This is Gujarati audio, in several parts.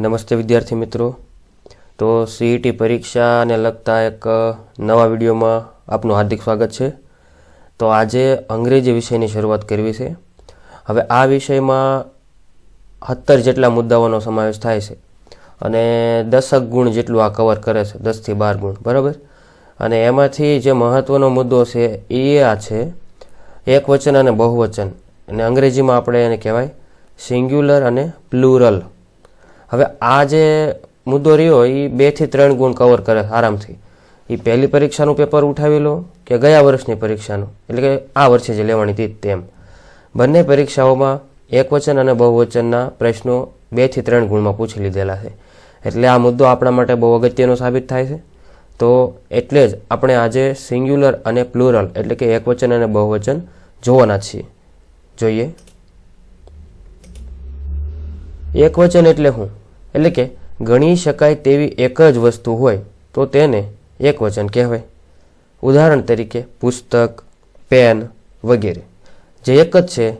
નમસ્તે વિદ્યાર્થી મિત્રો. તો સીઈટી પરીક્ષાને લગતા એક નવા વિડીયોમાં આપનું હાર્દિક સ્વાગત છે. તો આજે અંગ્રેજી વિષયની શરૂઆત કરવી છે. હવે આ વિષયમાં સત્તર જેટલા મુદ્દાઓનો સમાવેશ થાય છે. અને દસક ગુણ જેટલું આ કવર કરે છે દસથી બાર ગુણ, બરાબર? અને એમાંથી જે મહત્ત્વનો મુદ્દો છે એ આ છે એક વચન અને બહુવચન. અને અંગ્રેજીમાં આપણે એને કહેવાય સિંગ્યુલર અને પ્લુરલ હવે આ જે મુદ્દો રહ્યો, એ બેથી ત્રણ ગુણ કવર કરે આરામથી. એ પહેલી પરીક્ષાનું પેપર ઉઠાવી લો કે ગયા વર્ષની પરીક્ષાનું? એટલે કે આ વર્ષે જે લેવાની હતી તેમ. બંને પરીક્ષાઓમાં એકવચન અને બહુવચનના પ્રશ્નો બેથી ત્રણ ગુણમાં પૂછી લીધેલા છે. એટલે આ મુદ્દો આપણા માટે બહુ અગત્યનો સાબિત થાય છે. તો એટલે જ આપણે આજે સિંગ્યુલર અને પ્લુરલ, એટલે કે એકવચન અને બહુવચન જોવાના છીએ. જોઈએ. એકવચન એટલે શું એટલે કે ગણી શકાય તેવી એક જ વસ્તુ હોય, તો તેને એકવચન કહેવાય. ઉદાહરણ તરીકે પુસ્તક, પેન વગેરે. જે એક જ છે,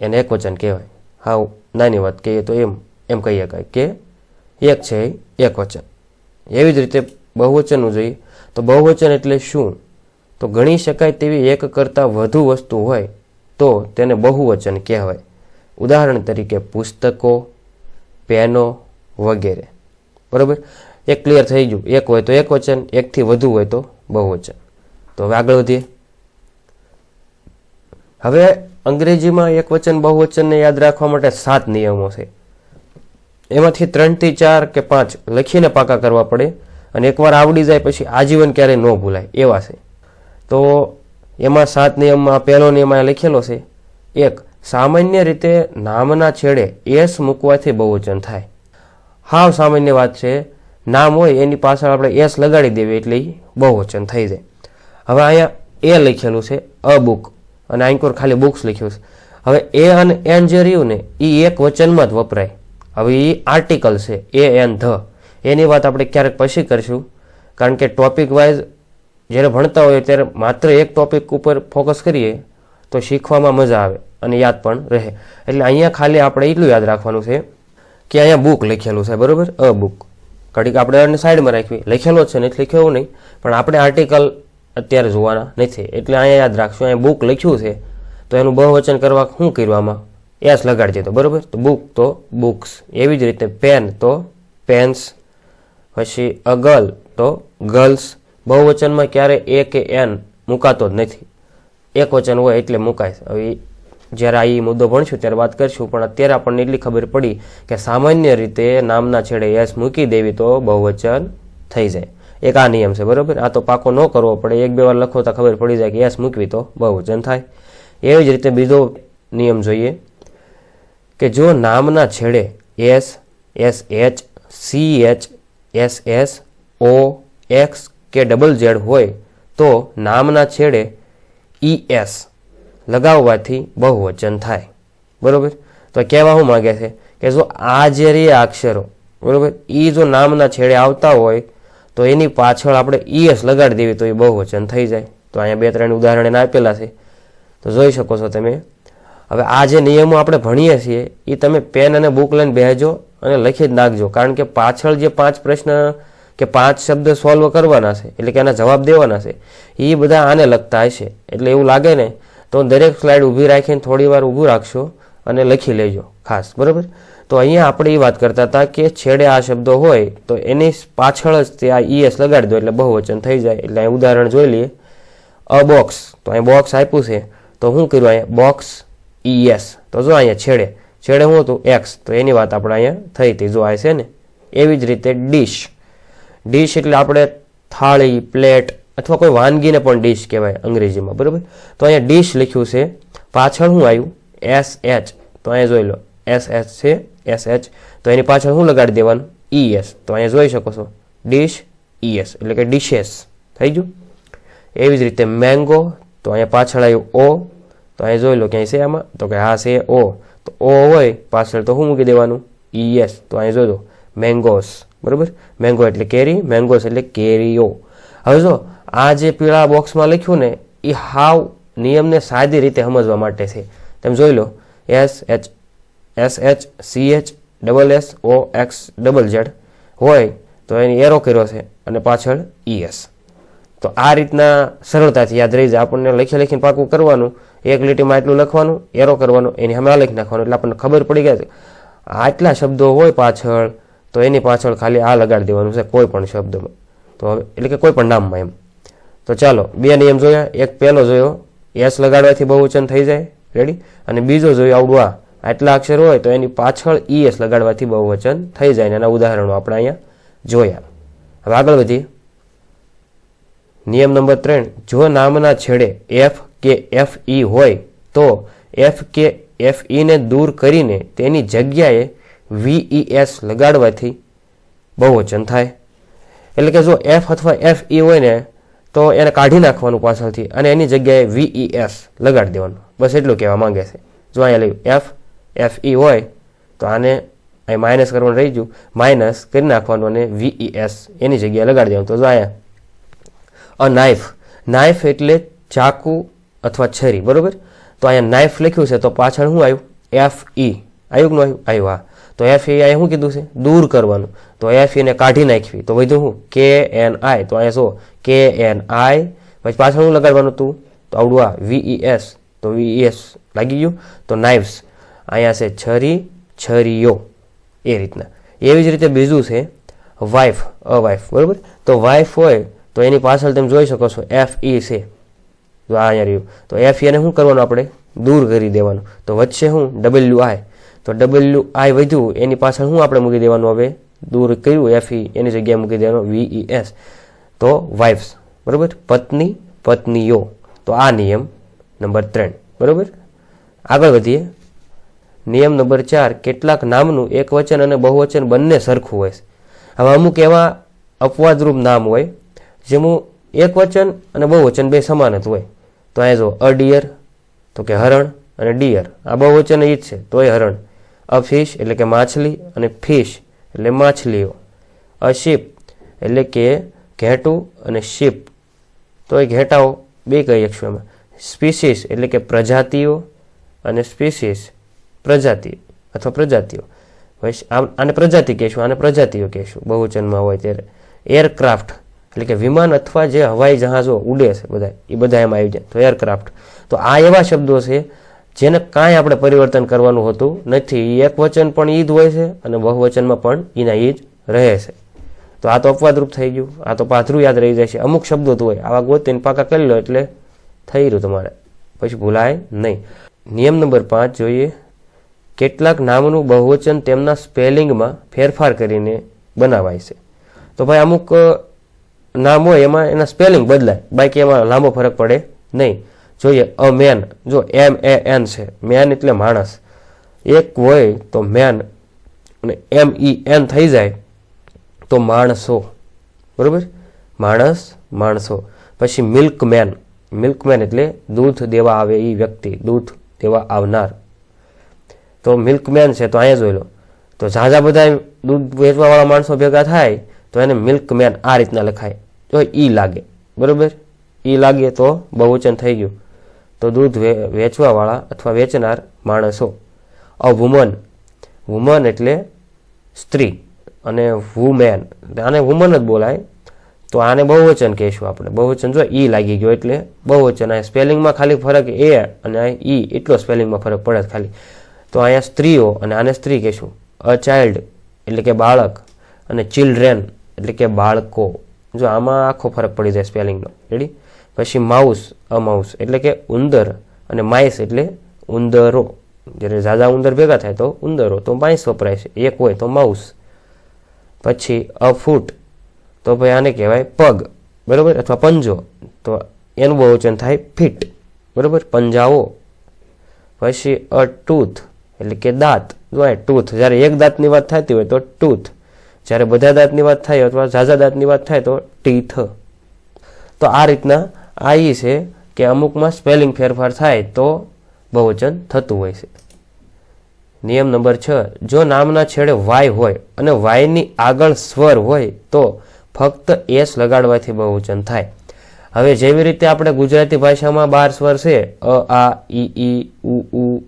એને એકવચન કહેવાય. હાવ નાની વાત કહીએ તો એમ એમ કહી શકાય કે એક છે, એક એકવચન એવી જ રીતે બહુવચનનું જોઈએ તો બહુવચન એટલે શું? તો ગણી શકાય તેવી એક કરતાં વધુ વસ્તુ હોય, તો તેને બહુવચન કહેવાય. ઉદાહરણ તરીકે પુસ્તકો, પેનો વગેરે. બરાબર? એક ક્લિયર થઈ ગયું. એક હોય તો એક વચન, એકથી વધુ હોય તો બહુવચન. તો હવે આગળ વધીએ. હવે અંગ્રેજીમાં એક વચન, બહુવચનને યાદ રાખવા માટે સાત નિયમો છે. એમાંથી ત્રણથી ચાર કે પાંચ લખીને પાકા કરવા પડે અને એકવાર આવડી જાય પછી આજીવન ક્યારેય ન ભૂલાય. એવા છે. તો એમાં સાત નિયમમાં પહેલો નિયમ અહીંયા લખેલો છે. એક, સામાન્ય રીતે નામના છેડે એસ મૂકવાથી બહુવચન થાય. હાવ સામાન્ય વાત છે. નામ હોય, એની પાછળ આપણે એસ લગાડી દેવી એટલે એ બહુવચન થઈ જાય. હવે અહીંયા એ લખેલું છે અ બુક અને આંકોર ખાલી બુક્સ લખ્યું છે. હવે એ અને એન જે રહ્યું ને એ એક વચનમાં જ વપરાય. હવે એ આર્ટિકલ છે એ એન ધ. એની વાત આપણે ક્યારેક પછી કરીશું. કારણ કે ટોપિક વાઇઝ જ્યારે ભણતા હોય ત્યારે માત્ર એક ટોપિક ઉપર ફોકસ કરીએ, તો શીખવામાં મજા આવે અને યાદ પણ રહે. એટલે અહીંયા ખાલી આપણે એટલું યાદ રાખવાનું છે. કે અહીંયા બુક લખેલું છે, બરોબર? અ બુક ઘડીક આપણે એને સાઈડમાં રાખવી. લખેલો છે, નથી લખ્યો લખ્યો નહીં. પણ આપણે આર્ટિકલ અત્યારે જોવાના નથી. એટલે અહીંયા યાદ રાખશું, અહીંયા બુક લખ્યું છે. તો એનું બહુવચન કરવા શું કરવામાં એસ લગાડી દીધો બરોબર? તો બુક તો બુક્સ એવી જ રીતે પેન તો પેન્સ પછી અ ગર્લ તો ગર્લ્સ બહુવચનમાં ક્યારે એ કે એન મુકાતો જ નથી. એક વચન હોય એટલે મુકાય. હવે જ્યારે આ એ મુદ્દો ભણશું ત્યારે વાત કરશું, પણ અત્યારે આપણને એટલી ખબર પડી કે સામાન્ય રીતે નામના છેડે એસ મૂકી દેવી તો બહુવચન થઈ જાય. એક આ નિયમ છે, બરોબર? આ તો પાકો ન કરવો પડે. એક બે વાર લખો તો ખબર પડી જાય કે એસ મૂકવી તો બહુવચન થાય. એવી જ રીતે બીજો નિયમ જોઈએ કે જો નામના છેડે S S, H, C, H, S S, O, X કે ડબલ ઝેડ હોય તો નામના છેડે ઈ, એસ લગાવવાથી બહુવચન થાય. બરોબર? તો કહેવા શું માગે છે કે જો આ જે રે અક્ષરો, બરોબર? એ જો નામના છેડે આવતા હોય, તો એની પાછળ આપણે ઈએસ લગાડી દેવી તો એ બહુવચન થઈ જાય. તો અહીંયા બે ત્રણ ઉદાહરણ આપેલા છે. તો જોઈ શકો છો તમે. હવે આ જે નિયમો આપણે ભણીએ છીએ એ તમે પેન અને બુક લઈને બેહજો અને લખી જ નાખજો. કારણ કે પાછળ જે પાંચ પ્રશ્ન કે પાંચ શબ્દ સોલ્વ કરવાના છે, એટલે કે એના જવાબ દેવાના છે એ બધા આને લગતા હશે. એટલે એવું લાગે ને તો દરેક સ્લાઇડ ઊભી રાખીને થોડી વાર ઊભું રાખશો અને લખી લેજો, ખાસ, બરાબર? તો અહીંયા આપણે એ વાત કરતા હતા કે છેડે આ શબ્દો હોય તો એની પાછળ જ તે આ ઈએસ લગાડી દો એટલે બહુવચન થઈ જાય. એટલે અહીં ઉદાહરણ જોઈ લઈએ. અ બોક્સ તો અહીં બોક્સ આપ્યું છે. તો શું કર્યું અહીંયા બોક્સ ઈએસ તો જો અહીંયા છેડે છેડે શું હતું એક્સ તો એની વાત આપણે અહીંયા થઈ હતી. જો આ છે ને, એવી જ રીતે ડીશ ડીશ એટલે આપણે થાળી પ્લેટ અથવા કોઈ વાનગીને પણ ડીશ કહેવાય અંગ્રેજીમાં, બરાબર? તો અહીંયા ડીશ લખ્યું છે, પાછળ શું આવ્યું એસ એચ તો અહીંયા જોઈ લો એસ એચ છે એસ એચ તો એની પાછળ શું લગાડી દેવાનું ઈ એસ તો અહીંયા જોઈ શકો છો ડીશ ઈ એસ એટલે કે ડીશેસ થઈ ગયું? એવી જ રીતે મેંગો તો અહીંયા પાછળ આવ્યું ઓ તો અહીંયા જોઈ લો ક્યાંય છે આમાં? તો કે હા, છે ઓ તો ઓ હોય, પાછળ તો શું મૂકી દેવાનું ઈ એસ તો અહીંયા જોઈ લો મેંગોસ બરાબર? મેંગો એટલે કેરી મેંગોસ એટલે કેરીઓ. હવે જો આ જે પીળા બોક્સમાં લખ્યું ને એ હાવ નિયમને સાદી રીતે સમજવા માટે છે. તમે જોઈ લો, S H S H, C H, double S, O X, double Z હોય તો એની એરો કર્યો છે અને પાછળ ઈએસ તો આ રીતના સરળતાથી યાદ રહી જાય. આપણને લખી લખીને પાકું કરવાનું, એક લીટીમાં એટલું લખવાનું, એરો કરવાનું, એની આ લખી નાખવાનું. એટલે આપણને ખબર પડી ગયા છે. આટલા શબ્દો હોય પાછળ, તો એની પાછળ ખાલી આ લગાડી દેવાનું છે, કોઈ પણ શબ્દમાં. તો એટલે કે કોઈ પણ નામમાં એમ. તો ચાલો, બે નિયમ જોયા. એક પહેલો જોયો એસ લગાડવાથી બહુવચન થઈ જાય. રેડી અને બીજો જોયો, આવડું આ. આટલા અક્ષર હોય તો એની પાછળ ઈ એસ લગાડવાથી બહુવચન થઈ જાય. એના ઉદાહરણો આપણે અહીંયા જોયા. હવે આગળ વધીએ. નિયમ નંબર ત્રણ, જો નામના છેડે એફ કે એફ ઈ હોય, તો એફ કે એફ ઈને દૂર કરીને તેની જગ્યાએ વીઈએસ લગાડવાથી બહુવચન થાય. એટલે કે જો એફ અથવા એફ ઈ હોય ને તો એને કાઢી નાખવાનું પાછળથી અને એની જગ્યાએ વીઈએસ લગાડી દેવાનું. બસ એટલું કહેવા માંગે છે. જો અહીંયા લઈ એફ એફ ઈ હોય તો આને અહીં માઇનસ કરવાનું રહી ગયું. માઇનસ કરી નાખવાનું અને વીઈએસ એની જગ્યાએ લગાડી દેવાનું. તો જો અહીંયા, અ નાઇફ નાઇફ એટલે ચાકુ અથવા છરી, બરોબર? તો અહીંયા નાઇફ લખ્યું છે, તો પાછળ શું આવ્યું? એફ ઈ આવ્યું કે ન આવ્યું? આવ્યું, હા. તો એફ ઈ અહીંયા શું કીધું છે? દૂર કરવાનું. તો એફ એને કાઢી નાખવી. તો વધુ શું? કે એન આઈ તો અહીંયા શું? કે એન આઈ પછી પાછળ શું લગાડવાનું હતું? તો આવડું આ વીઈ એસ તો વીઈ એસ લાગી ગયું. તો નાઇવ્સ અહીંયા છે છરી, છરીઓ. એ રીતના. એવી જ રીતે બીજું છે વાઇફ અ વાઇફ બરાબર? તો વાઇફ હોય તો એની પાછળ તમે જોઈ શકો છો એફ ઈ છે. જો આ અહીંયા રહ્યું. તો એફ એને શું કરવાનું આપણે? દૂર કરી દેવાનું. તો વચ્ચે શું? ડબલ્યુ આઈ તો ડબલ્યુ આઈ વધ્યું, એની પાછળ શું આપણે મૂકી દેવાનું હવે? દૂર કર્યું એફ ઈ એની જગ્યાએ મૂકી દેવાનું વીઈ એસ તો વાઇફ્સ બરોબર? પત્ની, પત્નીઓ. તો આ નિયમ નંબર ત્રણ, બરાબર? આગળ વધીએ. નિયમ નંબર ચાર, કેટલાક નામનું એક વચન અને બહુવચન બંને સરખું હોય છે. હવે અમુક એવા અપવાદરૂપ નામ હોય, જેમાં એક વચન અને બહુવચન બે સમાન જ હોય. તો અહીંયા જો અ, ડિયર, તો કે હરણ અને ડિયર. આ બહુવચન એ જ છે, તોય હરણ. અ ફિશ એટલે કે માછલી અને ફિશ એટલે માછલીઓ. અ શીપ એટલે કે ઘેટું અને શીપ. એ ઘેટાઓ બે કહી શકશું એમાં સ્પીસીસ એટલે કે પ્રજાતિઓ અને સ્પીસીસ પ્રજાતિ અથવા પ્રજાતિઓ. આને પ્રજાતિ કહેશું, આને પ્રજાતિઓ કહેશું, બહુચનમાં હોય ત્યારે. એરક્રાફ્ટ એટલે કે વિમાન અથવા જે હવાઈ જહાજો ઉડે છે બધા, એ બધા એમાં આવી જાય. તો એરક્રાફ્ટ. તો આ એવા શબ્દો છે જેને કાંઈ આપણે પરિવર્તન કરવાનું હોતું નથી. એક વચન પણ ઈ જ હોય છે અને બહુવચનમાં પણ એના ઈ જ રહે છે. તો આ તો અપવાદરૂપ થઈ ગયું. આ તો પાથરું યાદ રહી જશે. અમુક શબ્દો તો હોય. આવા ગોતીને પાકા કરી લો એટલે થઈ રહ્યું તમારે. પછી ભૂલાય નહીં. નિયમ નંબર પાંચ જોઈએ. કેટલાક નામનું બહુવચન તેમના સ્પેલિંગમાં ફેરફાર કરીને બનાવાય છે. તો ભાઈ અમુક નામ હોય એમાં એના સ્પેલિંગ બદલાય. બાકી એમાં લાંબો ફરક પડે નહીં. જોઈએ, અ મેન જો એમ એ એન છે મેન એટલે માણસ. એક હોય તો મેન અને એમ ઈ એન થઈ જાય તો માણસો. બરોબર? માણસ, માણસો. પછી મિલ્કમેન મિલ્કમેન એટલે દૂધ દેવા આવે એ વ્યક્તિ, દૂધ દેવા આવનાર. તો મિલ્કમેન છે, તો અહીંયા જોઈ લો. તો ઝાઝા બધા દૂધ વેચવાવાળા માણસો ભેગા થાય, તો એને મિલ્કમેન આ રીતના લખાય. તો ઈ લાગે. બરોબર? ઈ લાગે તો બહુવચન થઈ ગયું. તો દૂધ વેચવાવાળા અથવા વેચનાર માણસો. અ વુમન વુમન એટલે સ્ત્રી અને વુમેન આને વુમન જ બોલાય. તો આને બહુવચન કહીશું આપણે. બહુવચન જો ઈ લાગી ગયો એટલે બહુવચન. આ સ્પેલિંગમાં ખાલી ફરક એ અને ઈ એટલો સ્પેલિંગમાં ફરક પડે ખાલી. તો અહીંયા સ્ત્રીઓ અને આને સ્ત્રી કહીશું. અ ચાઇલ્ડ એટલે કે બાળક અને ચિલ્ડ્રેન એટલે કે બાળકો. જો આમાં આખો ફરક પડી જાય સ્પેલિંગનો. રેડી પછી માઉસ અ માઉસ એટલે કે ઉંદર અને માઇસ એટલે ઉંદરો. જ્યારે ઝાઝા ઉંદર ભેગા થાય તો ઉંદરો, તો માઇસ વપરાય છે. એક હોય તો માઉસ. પછી અ ફૂટ તો ભાઈ આને કહેવાય પગ, બરાબર? અથવા પંજો, તો એનું બહુવચન થાય ફીટ, બરાબર? પંજાઓ. પછી અ ટૂથ, એટલે કે દાંત. જો ટૂથ, જ્યારે એક દાંતની વાત થતી હોય તો ટૂથ. જ્યારે બધા દાંતની વાત થાય અથવા ઝાઝા દાંતની વાત થાય તો ટીથ. તો આ રીતના આ એ છે કે અમુકમાં સ્પેલિંગ ફેરફાર થાય તો બહુવચન થતું હોય છે. નિયમ નંબર છ, જો નામના છેડે વાય હોય અને વાયની આગળ સ્વર હોય તો ફક્ત એસ લગાડવાથી બહુવચન થાય. હવે જેવી રીતે આપણે ગુજરાતી ભાષામાં બાર સ્વર છે, અ, આ, ઈ ઈ, ઉ ઉ,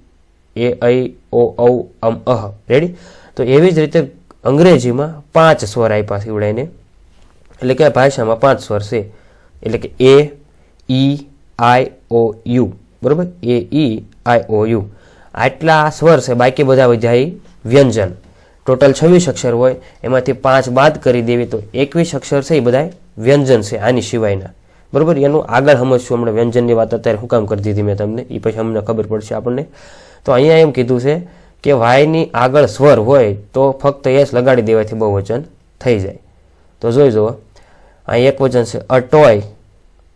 એ, ઐ, ઓ, ઔ, અમ, અહ. રેડી તો એવી જ રીતે અંગ્રેજીમાં પાંચ સ્વર આપ્યા છે, ઉડાઈને. એટલે કે ભાષામાં પાંચ સ્વર છે. એટલે કે એ ઈ આઈ ઓ યુ બરોબર? એ ઈ આઈ ઓ યુ આટલા સ્વર છે, બાકી બધા વધ્યા વ્યંજન. ટોટલ છવ્વીસ અક્ષર હોય, એમાંથી પાંચ બાદ કરી દેવી તો એકવીસ અક્ષર છે એ બધા વ્યંજન છે, આની સિવાયના. બરોબર? એનું આગળ સમજશું હમણાં વ્યંજનની વાત. અત્યારે હું કામ કરી દીધી મેં તમને એ પછી અમને ખબર પડશે આપણને. તો અહીંયા એમ કીધું છે કે વાયની આગળ સ્વર હોય તો ફક્ત એસ લગાડી દેવાથી બહુ વચન થઈ જાય. તો જોઈ જુઓ. અહીં એક વચન છે અ ટોય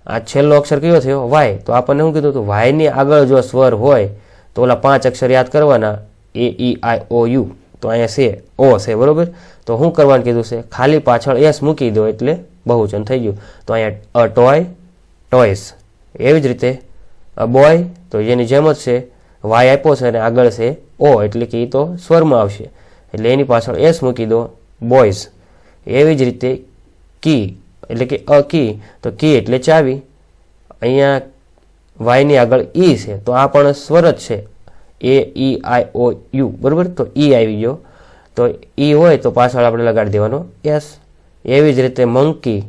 આ છેલ્લો અક્ષર કયો થયો? વાય. તો આપણને શું કીધું હતું? વાયની આગળ જો સ્વર હોય, તો ઓલા પાંચ અક્ષર યાદ કરવાના. A, E, I, O, U. તો અહીંયા છે, ઓ છે, બરોબર? તો શું કરવાનું કીધું છે? ખાલી પાછળ એસ મૂકી દો એટલે બહુચન થઈ ગયું. તો અહીંયા અ ટોય, ટોયસ. એવી જ રીતે અ બોય, તો એની જેમ જ છે, વાય આપ્યો છે અને આગળ છે ઓ, એટલે કે એ તો સ્વરમાં આવશે. એટલે એની પાછળ એસ મૂકી દો બોયઝ એવી જ રીતે કી. એટલે કે અ કી. તો કી એટલે ચાવી. અહીંયા વાયની આગળ ઈ છે. તો આ પણ સ્વર જ છે. A, E, I, O, U. બરાબર? તો ઈ આવી ગયો. તો ઈ હોય તો પાછળ આપણે લગાડી દેવાનો. એસ એવી જ રીતે મંકી.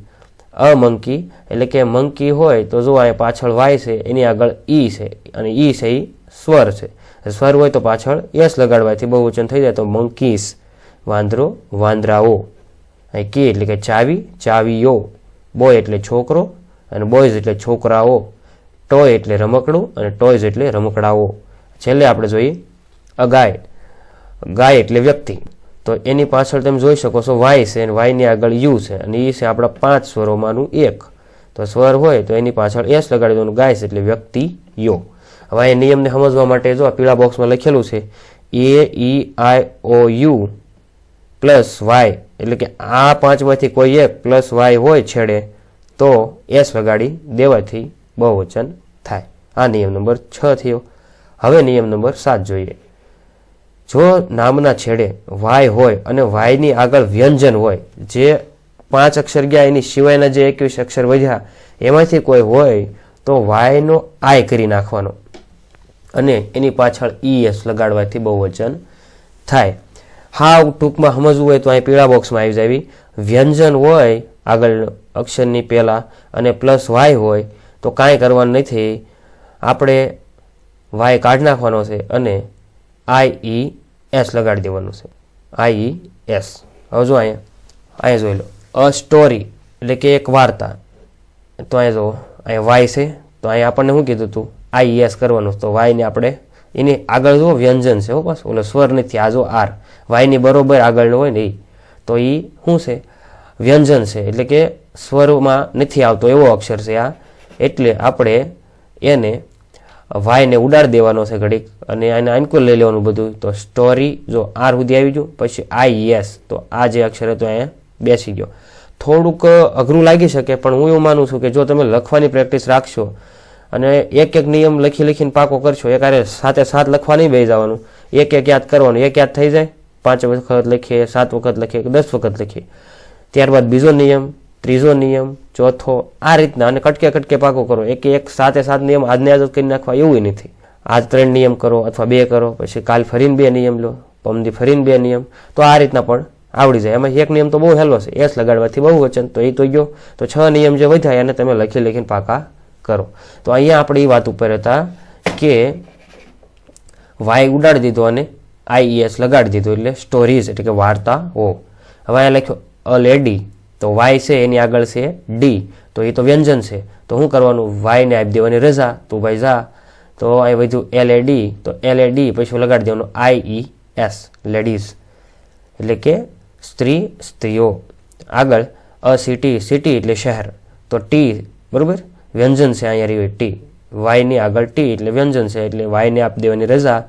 A monkey. એટલે કે મંકી હોય તો જો અહીંયા પાછળ વાય છે, એની આગળ ઈ છે. અને ઈ છે એ સ્વર છે. સ્વર હોય તો પાછળ યસ લગાડવાથી બહુવચન થઈ જાય તો મંકીસ. વાંદરો, વાંદરાઓ. અહીં કી એટલે કે ચાવી, ચાવીઓ. બોય એટલે છોકરો અને બોયઝ એટલે છોકરાઓ. ટોય એટલે રમકડું અને ટોયઝ એટલે રમકડાઓ. છેલ્લે આપણે જોઈએ અ ગાય ગાય એટલે વ્યક્તિ. તો એની પાછળ તમે જોઈ શકો છો વાય છે અને વાયની આગળ યુ છે અને એ છે આપણા પાંચ સ્વરોમાંનું એક. તો સ્વર હોય તો એની પાછળ એસ લગાડી દેવાનું. ગાય છે એટલે વ્યક્તિ યો હવે એ નિયમને સમજવા માટે જો આ પીળા બોક્સમાં લખેલું છે. A E I O U plus Y એટલે કે આ પાંચમાંથી કોઈ એક પ્લસ વાય હોય છેડે, તો એસ લગાડી દેવાથી બહુવચન થાય. આ નિયમ નંબર છ થયો. હવે નિયમ નંબર સાત જોઈએ. જો નામના છેડે વાય હોય અને વાયની આગળ વ્યંજન હોય, જે પાંચ અક્ષર ગયા, એની સિવાયના જે એકવીસ અક્ષર વધ્યા, એમાંથી કોઈ હોય, તો વાયનો આય કરી નાખવાનો. અને એની પાછળ ઈ એસ લગાડવાથી બહુવચન થાય. હા ટૂંકમાં સમજવું હોય તો અહીં પીળા બોક્સમાં આવી જાય. વ્યંજન હોય, આગળ અક્ષરની પહેલાં, અને પ્લસ વાય હોય, તો કાંઈ કરવાનું નથી. આપણે વાય કાઢી નાખવાનો છે અને આઈ ઈ એસ લગાડી દેવાનું છે. I E S. હવે જો અહીંયા અહીંયા જોઈ લો. અ સ્ટોરી, એટલે કે એક વાર્તા. તો અહીંયા જો, અહીંયા વાય છે. તો અહીંયા આપણને શું કીધું હતું આઈ એસ કરવાનું. તો વાયને આપણે એની આગળ જો વ્યંજન છે હો બસ. ઓલો સ્વર નથી, આ જો આર. વાયની બરોબર આગળનો હોય ને એ તો એ શું છે? વ્યંજન છે. એટલે કે સ્વરમાં નથી આવતો એવો અક્ષર છે આ. એટલે આપણે એને વાયને ઉડાડી દેવાનો છે ઘડીક અને એને આનકુલ લઈ લેવાનું બધું. તો સ્ટોરી જો આર સુધી આવી ગયું, પછી આઈ એસ તો આ જે અક્ષર હતો અહીંયા બેસી ગયો. થોડુંક અઘરું લાગી શકે, પણ હું એવું માનું છું કે જો તમે લખવાની પ્રેક્ટિસ રાખશો અને એક એક નિયમ લખી લખીને પાકો કરશો, એક આરે સાથે સાત લખવા નહીં બેસી જવાનું. એક એક યાદ કરવાનું, એક યાદ થઈ જાય, પાંચ વખત લખીએ, સાત વખત લખીએ દસ વખત લખીએ. ત્યારબાદ બીજો નિયમ, ત્રીજો નિયમ, ચોથો, આ રીતના અને કટકે કટકે પાકો કરો. એક એક સાતે સાત નિયમ આજને આજ કરી નાખવા એવું નથી. આજ ત્રણ નિયમ કરો અથવા બે કરો, પછી કાલ ફરીને બે નિયમ લો, પમદી ફરીને બે નિયમ. તો આ રીતના પણ આવડી જાય. એમાં એક નિયમ તો બહુ હેલો છે. એસ લગાડવાથી બહુ વચન. તો એ તો ગયો. તો છ નિયમ જે વધ્યા એને તમે લખી લખીને પાકા કરો. તો અહીંયા આપણે એ વાત ઉપર હતા કે વાય ઉડાડી દીધો અને આઈએસ લગાડી દીધો એટલે સ્ટોરીઝ એટલે કે વાર્તા ઓ. હવે અહીંયા લખ્યો અ લેડી તો વાય છે, એની આગળ છે ડી તો એ તો વ્યંજન છે. તો શું કરવાનું? વાયને આપી દેવાની રજા. તું ભાઈ જા. તો અહીં વધ્યું એલ એ ડી તો એલ એ ડી પછી લગાડી દેવાનું? આઈ એસ લેડીઝ એટલે કે સ્ત્રી, સ્ત્રીઓ. આગળ, અ સિટી સિટી એટલે શહેર. તો ટી બરોબર? વ્યંજન છે અહીંયા રહ્યું ટી. વાયની આગળ ટી એટલે વ્યંજન છે. એટલે વાયને આપી દેવાની રજા.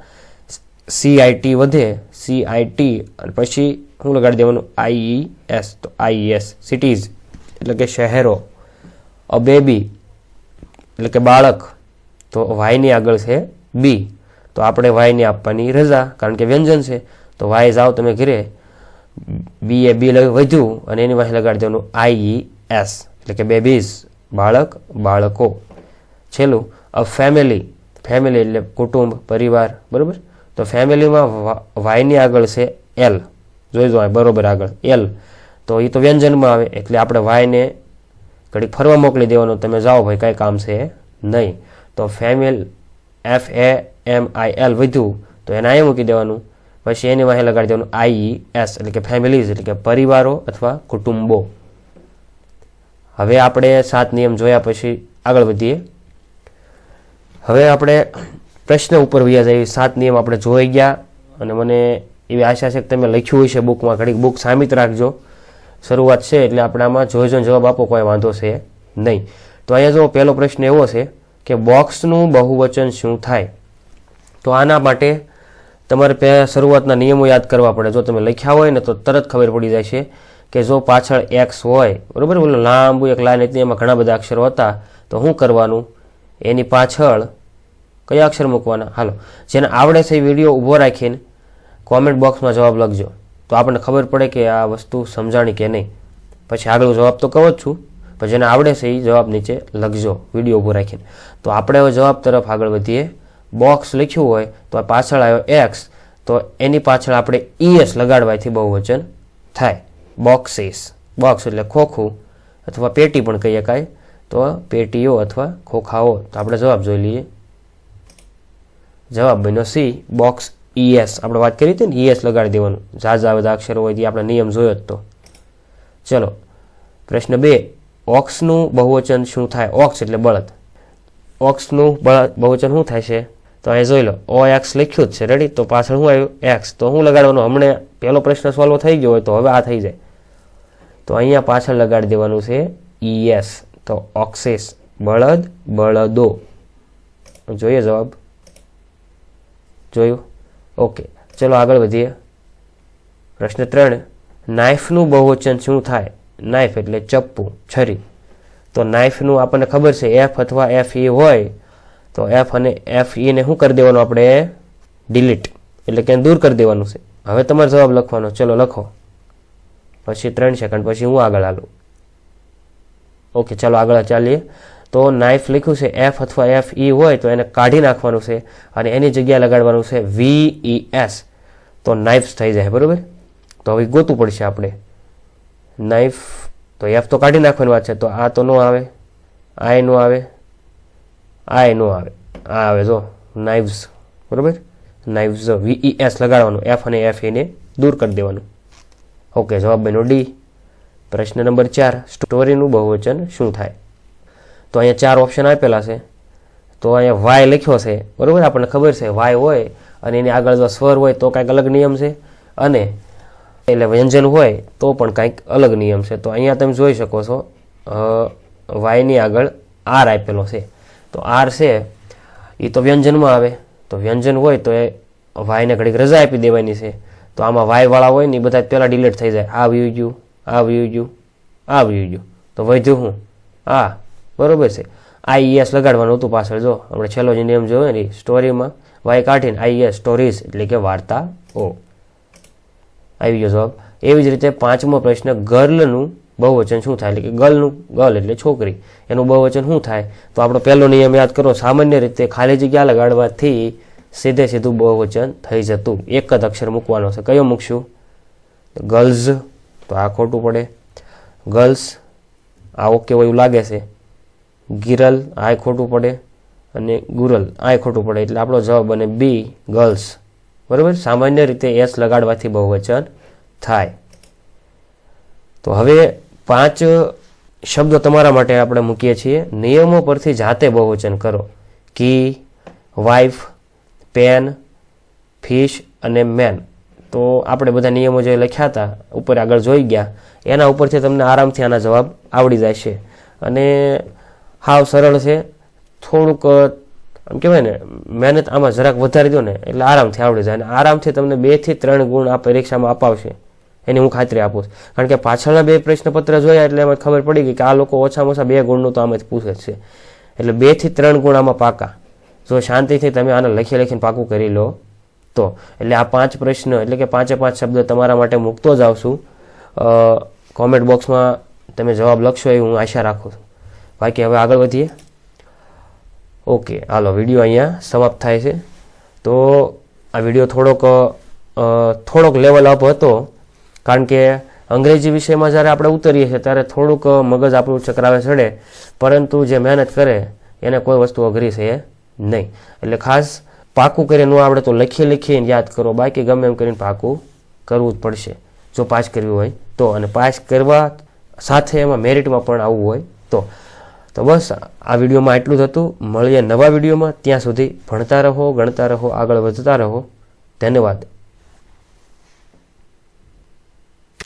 સીઆઈટી વધે. સીઆઈટી અને પછી હું લગાડી દેવાનું આઈ એસ તો આઈ એસ સિટીઝ એટલે કે શહેરો. અ બેબી એટલે કે બાળક. તો વાયની આગળ છે બી તો આપણે વાયને આપવાની રજા, કારણ કે વ્યંજન છે. તો વાય જાઓ તમે ઘરે. બી એ બી વધ્યું અને એની પાસે લગાડી દેવાનું આઈ એસ એટલે કે બેબીઝ બાળક, બાળકો. છેલ્લું અ ફેમિલી ફેમિલી એટલે કુટુંબ, પરિવાર, બરાબર? તો ફેમિલીમાં વાયની આગળ છે એલ. જોઈ દો બરોબર આગળ. એલ. તો એ તો વ્યંજનમાં આવે, એટલે આપણે વાયને ઘડીક ફરવા મોકલી દેવાનું. તમે જાઓ ભાઈ, કાંઈ કામ છે નહીં. તો ફેમિલ F A M I L વધ્યું તો એને એ મૂકી દેવાનું. પછી એની વાહે લગાડી દેવાનું આઈ એસ એટલે કે ફેમિલીઝ એટલે કે પરિવારો અથવા કુટુંબો. હવે આપણે સાત નિયમ જોયા પછી આગળ વધીએ. હવે આપણે પ્રશ્ન ઉપર વ્યા જઈએ સાત નિયમ આપણે જોઈ ગયા અને મને એવી આશા છે કે તમે લખ્યું હોય છે બુકમાં. ઘડીક બુક સામિત રાખજો. શરૂઆત છે એટલે આપણે આમાં જોઈ જોઈને જવાબ આપો, કોઈ વાંધો છે નહીં. તો અહીંયા જો પહેલો પ્રશ્ન એવો છે કે બોક્સનું બહુવચન શું થાય? તો આના માટે તમારે પહેલાં શરૂઆતના નિયમો યાદ કરવા પડે. જો તમે લખ્યા હોય ને તો તરત ખબર પડી જાય છે. કે જો પાછળ એક્સ હોય, બરાબર બોલો, લાંબુ એક લાઈન હતી, એમાં ઘણા બધા અક્ષરો હતા. તો શું કરવાનું? એની પાછળ કયા અક્ષર મૂકવાના? હાલો, જેને આવડે છે એ વીડિયો ઊભો રાખીને કોમેન્ટ બોક્સમાં જવાબ લખજો. તો આપણને ખબર પડે કે આ વસ્તુ સમજાણી કે નહીં. પછી આગળ જવાબ તો કહો જ છું. પણ જેને આવડે છે એ જવાબ નીચે લખજો, વીડિયો ઊભો રાખીને. તો આપણે હવે જવાબ તરફ આગળ વધીએ. બોક્સ લખ્યું હોય, તો પાછળ આવ્યો એક્સ તો એની પાછળ આપણે ઈએસ લગાડવાથી બહુ વચન થાય. બોક્સીસ બોક્સ એટલે ખોખું અથવા પેટી પણ કહી શકાય. તો પેટીઓ અથવા ખોખાઓ. તો આપણે જવાબ જોઈ લઈએ. જવાબ બન્યો સી બોક્સ ઈએસ આપણે વાત કરી હતી ને ઈએસ લગાડી દેવાનું. ઝાઝા બધા અક્ષરો હોય તે આપણે નિયમ જોયો જ તો. ચલો, પ્રશ્ન બે. ઓક્સનું બહુવચન શું થાય? ઓક્સ એટલે બળદ. ઓક્સનું બહુવચન શું થાય છે? તો અહીં જોઈ લો ઓ એક્સ લખ્યું જ છે. રેડી તો પાછળ શું આવ્યું? એક્સ તો શું લગાડવાનું? હમણાં પહેલો પ્રશ્ન સોલ્વ થઈ ગયો હોય તો હવે આ થઈ જાય. તો અહીંયા પાછળ લગાડી દેવાનું છે ઈએસ તો ઓક્સિસ બળદ બળદો. જોઈએ જવાબ? જોયું? ઓકે. ચલો આગળ વધીએ. પ્રશ્ન ત્રણ. નાઇફનું બહુવચન શું થાય? નાઇફ એટલે ચપ્પુ, છરી. તો નાઇફનું આપણને ખબર છે એફ અથવા એફ ઈ હોય, તો એફ અને એફ ઈને શું કરી દેવાનું આપણે? ડિલીટ એટલે કે દૂર કરી દેવાનું છે. હવે તમારે જવાબ લખવાનો. ચલો લખો. પછી ત્રણ સેકન્ડ પછી હું આગળ હાલું ઓકે ચાલો આગળ ચાલીએ. તો નાઇફ લખ્યું છે એફ અથવા એફ ઈ હોય તો એને કાઢી નાખવાનું છે અને એની જગ્યાએ લગાડવાનું છે વી ઈ એસ તો નાઇફ્સ થઈ જાય, બરાબર? તો હવે ગોતું પડશે આપણે. નાઇફ તો એફ તો કાઢી નાખવાની વાત છે, તો આ તો ન આવે. આ નો આવે. આ નો આવે. આ આવે, જો. નાઇવ્સ બરાબર? નાઇવ્સ વી એસ લગાડવાનું. એફ અને એફ એને દૂર કરી દેવાનું. ઓકે, જવાબ બન્યો ડી. પ્રશ્ન નંબર ચાર, સ્ટોરીનું બહુવચન શું થાય? તો અહીંયા ચાર ઓપ્શન આપેલા છે. તો અહીંયા વાય લખ્યો છે, બરાબર? આપણને ખબર છે વાય હોય અને એની આગળ જો સ્વર હોય તો કાંઈક અલગ નિયમ છે. અને એટલે વ્યંજન હોય તો પણ કાંઈક અલગ નિયમ છે. તો અહીંયા તમે જોઈ શકો છો વાયની આગળ આર આપેલો છે. તો આર છે એ તો વ્યંજનમાં આવે. તો વ્યંજન હોય તો એ વાયને ઘડીક રજા આપી દેવાની છે. તો આમાં વાયવાળા હોય ને એ બધા પહેલાં ડિલીટ થઈ જાય. આ વ્યુ ગયું આ વ્યુ ગયું આ ગયું તો વધ્યું હું? આ. બરોબર છે. આઈએસ લગાડવાનું હતું પાછળ, જો. આપણે છેલ્લો જે નિયમ જોયો ને સ્ટોરીમાં વાય કાઢીને આઈએસ સ્ટોરીઝ એટલે કે વાર્તા ઓ. આવી ગયો જવાબ. એવી જ રીતે પાંચમો પ્રશ્ન, ગર્લનું બહુવચન શું થાય? એટલે કે ગર્લનું ગર્લ એટલે છોકરી. એનું બહુવચન શું થાય? તો આપણો પહેલો નિયમ યાદ કરો, સામાન્ય રીતે ખાલી જગ્યા લગાડવાથી સીધે સીધું બહુવચન થઈ જતું. એક જ અક્ષર મૂકવાનો છે. કયો મૂકશું? ગર્લ્સ તો આ ખોટું પડે. ગર્લ્સ આ ઓકે એવું લાગે છે. ગિરલ. આ ખોટું પડે. અને ગુરલ. આ ખોટું પડે. એટલે આપણો જવાબ બને બી ગર્લ્સ બરાબર? સામાન્ય રીતે એસ લગાડવાથી બહુવચન થાય. તો હવે પાંચ શબ્દો તમારા માટે આપણે મૂકીએ છીએ. નિયમો પરથી જાતે બહુવચન કરો. કી, વાઇફ પેન ફિશ અને મેન તો આપણે બધા નિયમો જે લખ્યા હતા, ઉપર આગળ જોઈ ગયા, એના ઉપરથી તમને આરામથી આના જવાબ આવડી જાય છે અને હાવ સરળ છે. થોડુંક, આમ કહેવાય ને, મહેનત આમાં જરાક વધારી દો ને, એટલે આરામથી આવડી જાય. અને આરામથી તમને બેથી ત્રણ ગુણ આ પરીક્ષામાં અપાવશે. એની હું ખાતરી આપું છું. કારણ કે પાછળના બે પ્રશ્નપત્ર જોયા એટલે એમાં ખબર પડી ગઈ કે આ લોકો ઓછામાં ઓછા બે ગુણનું તો આમાંથી પૂછે છે. એટલે બેથી ત્રણ ગુણ આમાં પાકા. જો શાંતિથી તમે આને લખી લખીને પાકું કરી લો, તો એટલે આ પાંચ પ્રશ્ન, એટલે કે પાંચે પાંચ શબ્દ તમારા માટે મૂકતો જ આવશું. કોમેન્ટ બોક્સમાં તમે જવાબ લખશો એ હું આશા રાખું છું. બાકી હવે આગળ વધીએ. ઓકે, હાલો, વીડિયો અહીંયા સમાપ્ત થાય છે. તો આ વીડિયો થોડોક થોડોક લેવલ અપ હતો, કારણ કે અંગ્રેજી વિષયમાં જ્યારે આપણે ઉતરીએ છીએ ત્યારે થોડુંક મગજ આપણું ચક્રાવે ચડે, પરંતુ જે મહેનત કરે, એને કોઈ વસ્તુ અઘરી છે. નહીં. એટલે ખાસ પાકું કરીને ન આવડે તો લખી લખીને યાદ કરો. બાકી ગમે એમ કરીને પાકું કરવું જ પડશે. જો પાસ કરવી હોય તો. અને પાસ કરવા સાથે એમાં મેરિટમાં પણ આવવું હોય તો. તો બસ આ વિડીયોમાં એટલું જ હતું. મળીએ નવા વિડીયોમાં. ત્યાં સુધી ભણતા રહો, ગણતા રહો, આગળ વધતા રહો. ધન્યવાદ.